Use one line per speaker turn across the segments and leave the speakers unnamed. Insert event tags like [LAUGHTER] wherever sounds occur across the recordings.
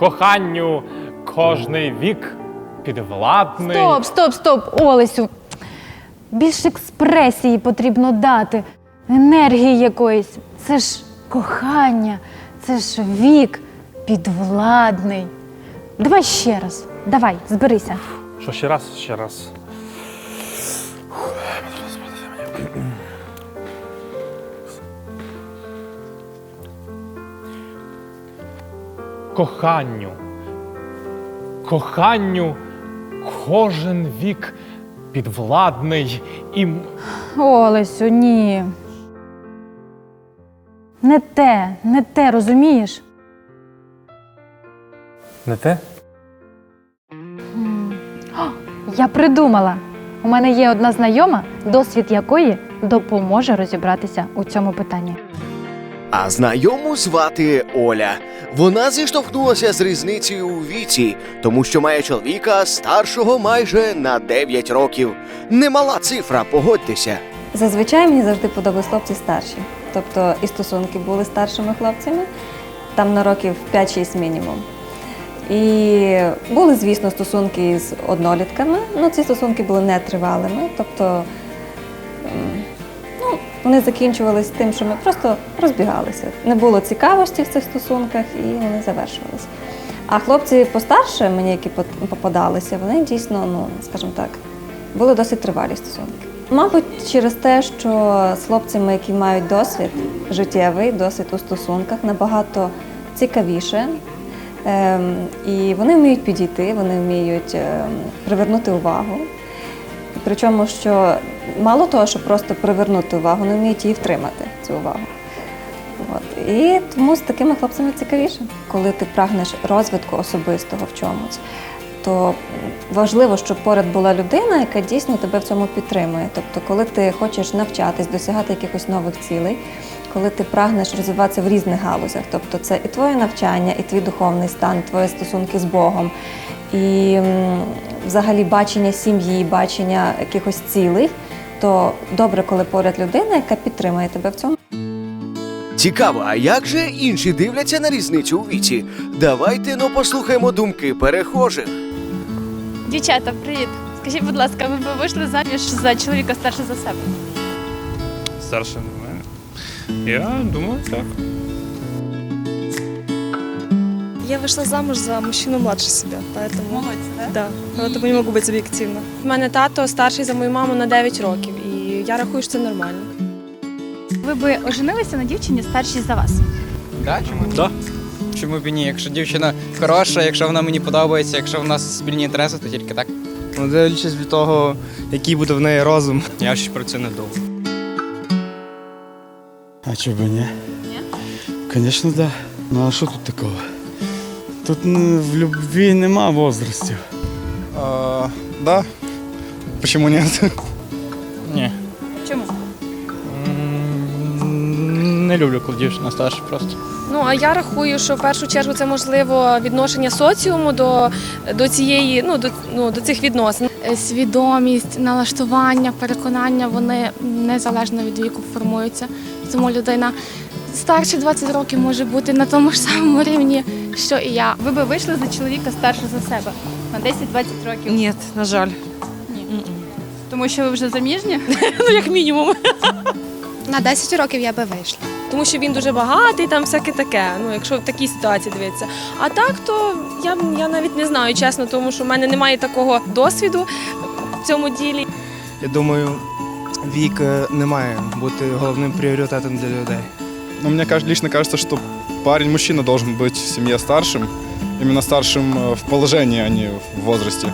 коханню кожний вік підвладний.
Стоп, стоп, стоп, Олесю. Більш експресії потрібно дати, енергії якоїсь. Це ж кохання, це ж вік підвладний. Давай ще раз. Давай, зберися.
Що ще раз, ще раз. Коханню. Коханню кожен вік підвладний і. м-
Олесю, ні. Не те, не те, розумієш?
Не те?
Я придумала. У мене є одна знайома, досвід якої допоможе розібратися у цьому питанні.
А знайому звати Оля. Вона зіштовхнулася з різницею у віці, тому що має чоловіка старшого майже на 9 років. Немала цифра, погодьтеся.
Зазвичай мені завжди подобались хлопці старші. Тобто і стосунки були старшими хлопцями, там на років 5-6 мінімум. І були, звісно, стосунки з однолітками. Ну, ці стосунки були нетривалими. Тобто вони закінчувалися тим, що ми просто розбігалися. Не було цікавості в цих стосунках і вони завершувалися. А хлопці постарше, мені які попадалися, вони дійсно, ну, скажімо так, були досить тривалі стосунки. Мабуть, через те, що з хлопцями, які мають досвід життєвий, досвід у стосунках, набагато цікавіше. Ем, і вони вміють підійти, вони вміють ем, привернути увагу. Причому, що мало того, щоб просто привернути увагу, не вміють її втримати, цю увагу. От. І тому з такими хлопцями цікавіше. Коли ти прагнеш розвитку особистого в чомусь, то важливо, щоб поряд була людина, яка дійсно тебе в цьому підтримує. Тобто, коли ти хочеш навчатись, досягати якихось нових цілей, коли ти прагнеш розвиватися в різних галузях, тобто це і твоє навчання, і твій духовний стан, і твої стосунки з Богом, і взагалі бачення сім'ї, бачення якихось цілей, то добре, коли поряд людина, яка підтримує тебе в цьому.
Цікаво, а як же інші дивляться на різницю у віці? Давайте ну послухаємо думки перехожих.
Дівчата, привіт. Скажіть, будь ласка, ви б вийшли заміж за чоловіка старше за себе?
Старше мене. Я думаю, так.
Я вышла замуж за мужчину младше себя, поэтому... Да, поэтому не могу быть объективна.
У мене тато старший за мою маму на 9 років, і я рахую, що це нормально.
Ви би оженилися на дівчині старшій за вас?
Да, чому? Да. Чому б і ні? Якщо дівчина хороша, якщо вона мені подобається, якщо в нас спільні інтереси, то тільки так.
Ну, дивлячись від того, який буде в неї розум, я ще про це не думав.
А чого б ні? Ні? Звісно, так. Ну а що тут такого? Тут ну, в любві нема возрастів.
А, да. Почему нет?
Ні.
Чому?
М, Не люблю, коли дівчина старша просто.
Ну а я рахую, що в першу чергу це можливо відношення соціуму до, до цієї, ну до, ну до цих відносин.
Е, Свідомість, налаштування, переконання вони незалежно від віку формуються. Тому людина старше 20 років може бути на тому ж самому рівні, що і я. Ви би вийшли за чоловіка старше за себе на 10-20 років?
Нет, на жаль.
ні, Тому що ви вже заміжні? [LAUGHS]
Ну як мінімум. [LAUGHS] На 10 років я би вийшла Тому що він дуже багатий, там всяке таке. Ну, якщо в такій ситуації дивитися. А так, то я, я навіть не знаю, чесно, тому що в мене немає такого досвіду в цьому ділі.
Я думаю, вік е, не має бути головним пріоритетом для людей.
Ну, мне кажется, лично кажется, что парень, мужчина должен быть в семье старшим. Именно старшим э, в положении, а не в возрасте.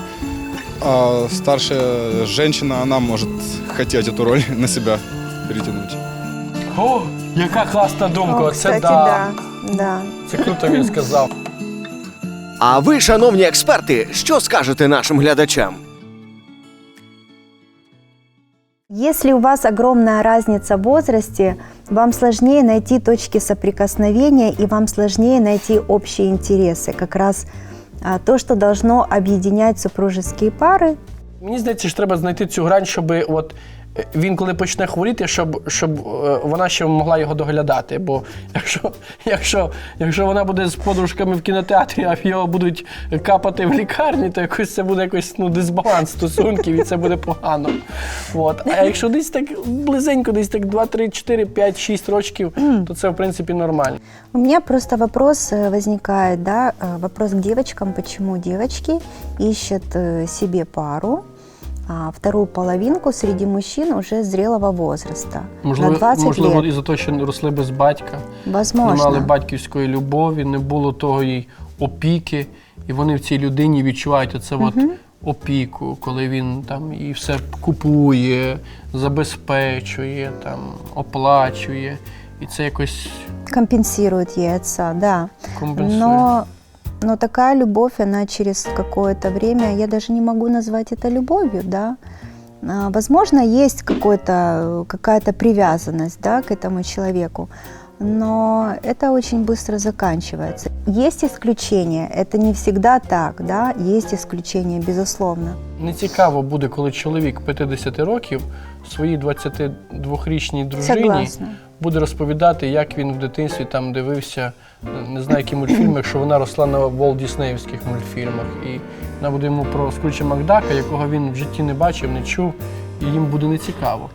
А старшая женщина, она может хотеть эту роль на себя перетянуть.
О, яка класна думка!
О,
Це
кстати,
да.
да. да.
Це круто він сказав.
А ви, шановні експерти, що скажете нашим глядачам?
Если у вас огромная разница в возрасте, вам сложнее найти точки соприкосновения и вам сложнее найти общие интересы. Как раз а, то, что должно объединять супружеские пары.
Мені здається, що треба знайти цю грань, щоб от
він коли почне хворіти, щоб, щоб е, вона ще могла його доглядати. Бо якщо, якщо, якщо вона буде з подружками в кінотеатрі, а його будуть капати в лікарні, то якось це буде якось ну, дисбаланс стосунків, і це буде погано. От. А якщо десь так близенько, десь так 2, 3, 4, 5, 6 років, то це в принципі нормально.
У меня просто вопрос э, возникает, да, э, вопрос к девочкам, почему девочки ищут э, себе пару, а вторую половинку среди мужчин уже зрелого возраста, на
Можливо,
20
можливо,
лет.
із-за того, що росли без батька. не мали батьківської любові, не було того їй опіки, і вони в цій людині відчувають оце от опіку, коли він там і все купує, забезпечує, там, оплачує. І це якось
Компенсирует ей отца, да.
компенсує.
Но, но такая любовь, она через какое-то время, я даже не могу назвать это любовью, да. А, Возможно, есть какой-то, какая-то привязанность да, к этому человеку, но это очень быстро заканчивается. Есть исключения, это не всегда так, да, есть исключения, безусловно.
Не цікаво буде, коли чоловік 50 років своїй 22-річній дружині
Согласна.
буде розповідати, як він в дитинстві там дивився, не знаю, які мультфільми, якщо вона росла на Волт Діснеївських мультфільмах. І вона буде йому про Скруча Макдака, якого він в житті не бачив, не чув, і їм буде нецікаво.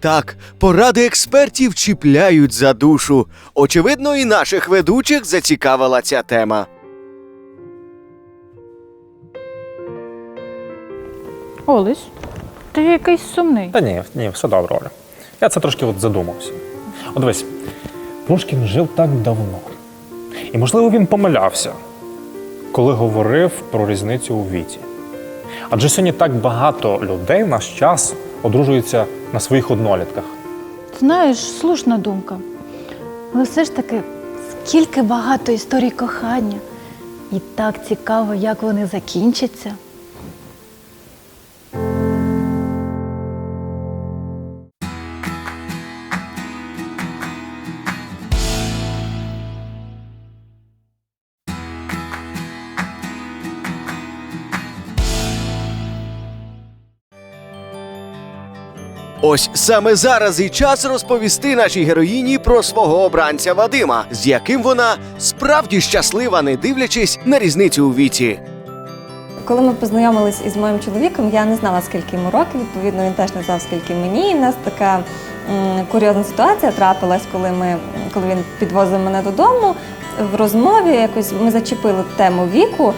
Так, поради експертів чіпляють за душу. Очевидно, і наших ведучих зацікавила ця тема.
Олесь, ти якийсь сумний.
Та ні, ні, все добре, Оля. Я це трошки от задумався. От дивись, Пушкін жив так давно. І, можливо, він помилявся, коли говорив про різницю у віці. Адже сьогодні так багато людей в наш час одружуються на своїх однолітках.
Знаєш, слушна думка. Але все ж таки, скільки багато історій кохання. І так цікаво, як вони закінчаться.
Ось саме зараз і час розповісти нашій героїні про свого обранця Вадима, з яким вона справді щаслива, не дивлячись на різницю у віці.
Коли ми познайомились із моїм чоловіком, я не знала, скільки йому років. Відповідно, він теж не знав, скільки мені. В нас така м, курйозна ситуація трапилась, коли ми коли він підвозив мене додому. В розмові якось ми зачепили тему віку,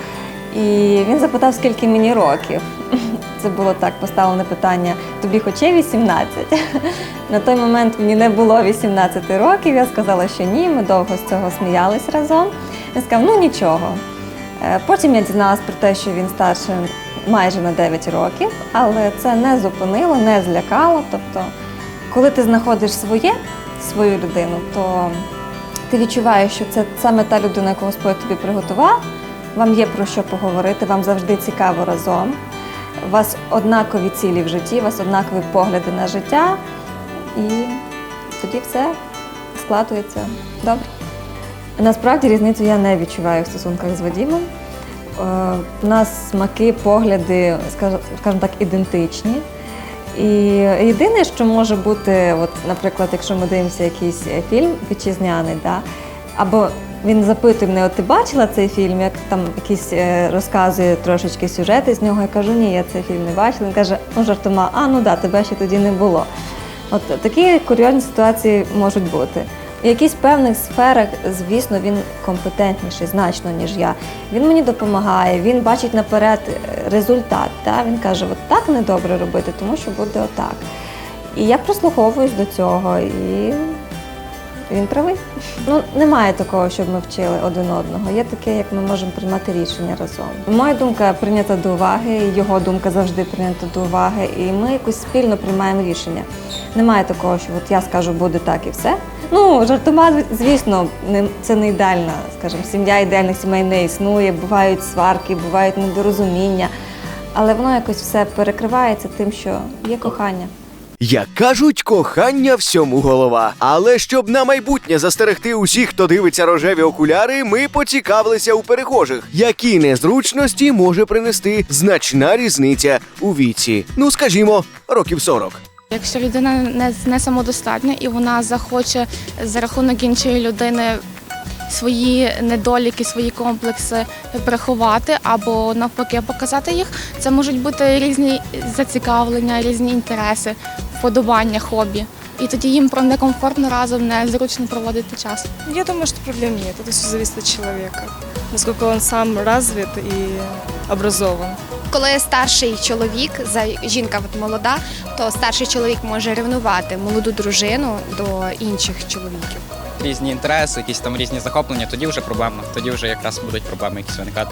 і він запитав, скільки мені років. [LAUGHS] Це було так поставлене питання: тобі хоч є 18? [LAUGHS] На той момент мені не було 18 років. Я сказала, що ні. Ми довго з цього сміялись разом. Він сказав, ну нічого. Е, Потім я дізналась про те, що він старший майже на 9 років, але це не зупинило, не злякало. Тобто, коли ти знаходиш своє, свою людину, то ти відчуваєш, що це саме та людина, яку Господь тобі приготував. Вам є про що поговорити, вам завжди цікаво разом. У вас однакові цілі в житті, у вас однакові погляди на життя, і тоді все складується добре. Насправді різницю я не відчуваю в стосунках з Вадімом. Е, У нас смаки, погляди, скажімо так, ідентичні. І єдине, що може бути, от, наприклад, якщо ми дивимося якийсь е, фільм вітчизняний, да, або він запитує мене, от ти бачила цей фільм, як там якийсь е, розказує трошечки сюжети з нього. Я кажу, ні, я цей фільм не бачила. Він каже, ну жартома, а ну да, тебе ще тоді не було. От такі курйозні ситуації можуть бути. У якихось певних сферах, звісно, він компетентніший значно, ніж я. Він мені допомагає, він бачить наперед е, результат. Та? Він каже, от так недобре робити, тому що буде отак. І я прислуховуюсь до цього, і він правий. Ну, немає такого, щоб ми вчили один одного. Є таке, як ми можемо приймати рішення разом. Моя думка прийнята до уваги, його думка завжди прийнята до уваги, і ми якось спільно приймаємо рішення. Немає такого, що от я скажу, буде так і все. Ну, жартома, звісно, це не ідеальна, скажімо, сім'я ідеальних сімей не існує, бувають сварки, бувають недорозуміння, але воно якось все перекривається тим, що є кохання.
Як кажуть, кохання всьому голова. Але щоб на майбутнє застерегти усіх, хто дивиться рожеві окуляри, ми поцікавилися у перехожих, які незручності може принести значна різниця у віці. Ну скажімо, років 40.
Якщо людина не, не самодостатня і вона захоче за рахунок іншої людини свої недоліки, свої комплекси приховати або навпаки показати їх, це можуть бути різні зацікавлення, різні інтереси, вподобання, хобі. І тоді їм про некомфортно разом незручно проводити час.
Я думаю, что проблем нет. Это все зависит от человека. Насколько он сам развит и образован.
Коли старший чоловік, за- жінка от молода, то старший чоловік може ревнувати молоду дружину до інших чоловіків.
Різні інтереси, якісь там різні захоплення, тоді вже проблемно. Тоді вже якраз будуть проблеми якісь виникати.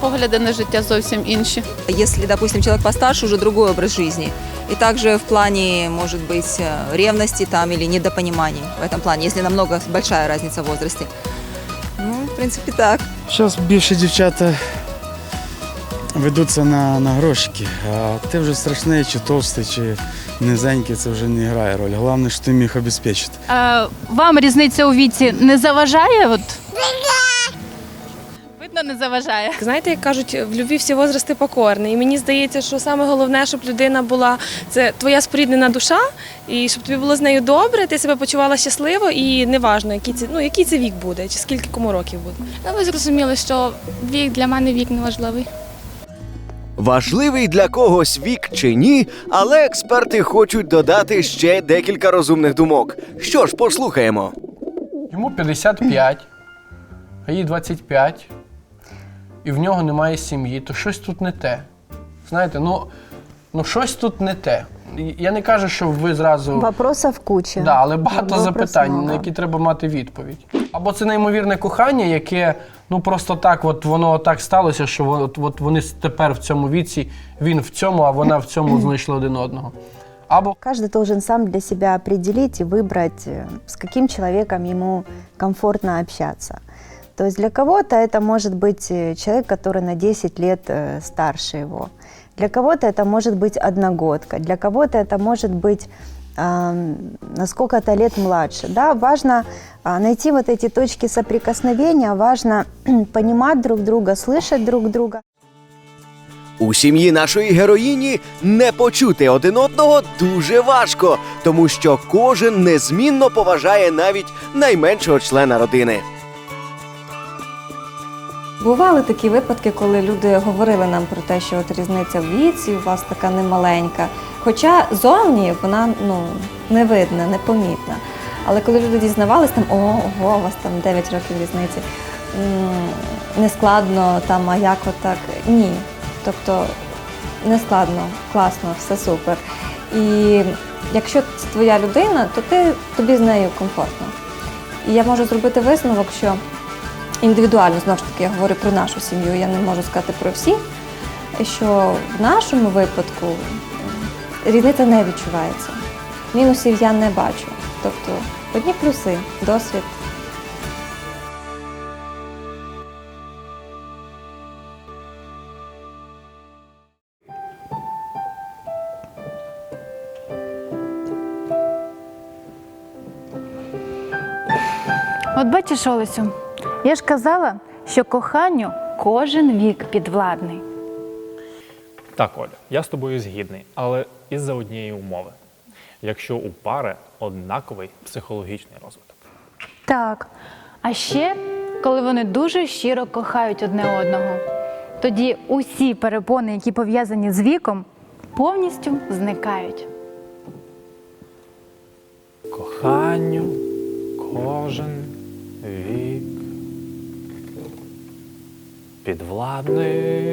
Погляди на життя зовсім інші.
Если, допустим, человек постарше, уже другой образ жизни. И также в плане, может быть, э, ревности там или недопониманий в этом плане, если намного большая разница в возрасте. Ну, в принципе, так.
Зараз більше дівчата ведуться на, на грошики, а ти вже страшний, чи товстий, чи низенький, це вже не грає роль. Головне, що ти міг обезпечити.
А, вам різниця у віці не заважає? От? Видно, не заважає.
Знаєте, як кажуть, в любві всі возрасти покорні. І мені здається, що саме головне, щоб людина була це твоя споріднена душа, і щоб тобі було з нею добре, ти себе почувала щасливо, і неважно, який це ну який це вік буде, чи скільки кому років буде.
Ну, ви зрозуміли, що вік для мене вік не важливий.
Важливий для когось вік чи ні, але експерти хочуть додати ще декілька розумних думок. Що ж, послухаємо.
Йому 55, а їй 25, і в нього немає сім'ї, то щось тут не те. Знаєте, ну, ну щось тут не те. І Я не кажу, що ви зразу.
Вопросов куча.
Да, але багато
Вопрос
запитань,
много.
на які треба мати відповідь. Або це неймовірне кохання, яке ну просто так, от воно так сталося, що во- от, от вони с- тепер в цьому віці, він в цьому, а вона в цьому знайшли [CLEARS THROAT] один одного. Або
Каждый должен сам для себя определить и выбрать, э, с каким человеком ему комфортно общаться. То есть для кого-то это может быть э, человек, который на 10 лет э, старше его. Для кого-то это может быть одногодка, для кого-то это может быть ам, на сколько-то лет младше. Да? Важно а, найти вот эти точки соприкосновения, важно [CLEARS THROAT] понимать друг друга, слышать друг друга.
У сім'ї нашої героїні не почути один одного дуже важко, тому що кожен незмінно поважає навіть найменшого члена родини.
Бували такі випадки, коли люди говорили нам про те, що от різниця в віці у вас така немаленька. Хоча зовні вона ну, не видна, непомітна. Але коли люди дізнавались, там ого, у вас там 9 років різниці, не складно там, а як отак. Ні. Тобто не складно, класно, все супер. І якщо це твоя людина, то ти, тобі з нею комфортно. І я можу зробити висновок, що індивідуально, знову ж таки, я говорю про нашу сім'ю, я не можу сказати про всіх, що в нашому випадку різниця не відчувається. Мінусів я не бачу. Тобто одні плюси, досвід.
От бачиш, Олесю, я ж казала, що коханню кожен вік підвладний.
Так, Оля, я з тобою згідний, але із-за однієї умови. Якщо у пари однаковий психологічний розвиток.
Так. А ще, коли вони дуже щиро кохають одне одного, тоді усі перепони, які пов'язані з віком, повністю зникають.
Коханню кожен вік підвладний.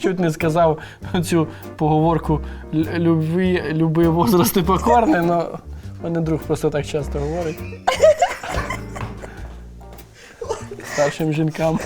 Чуть не сказав цю поговорку «Лю- люби, люби возрасти покорний, але мене друг просто так часто говорить. Старшим жінкам.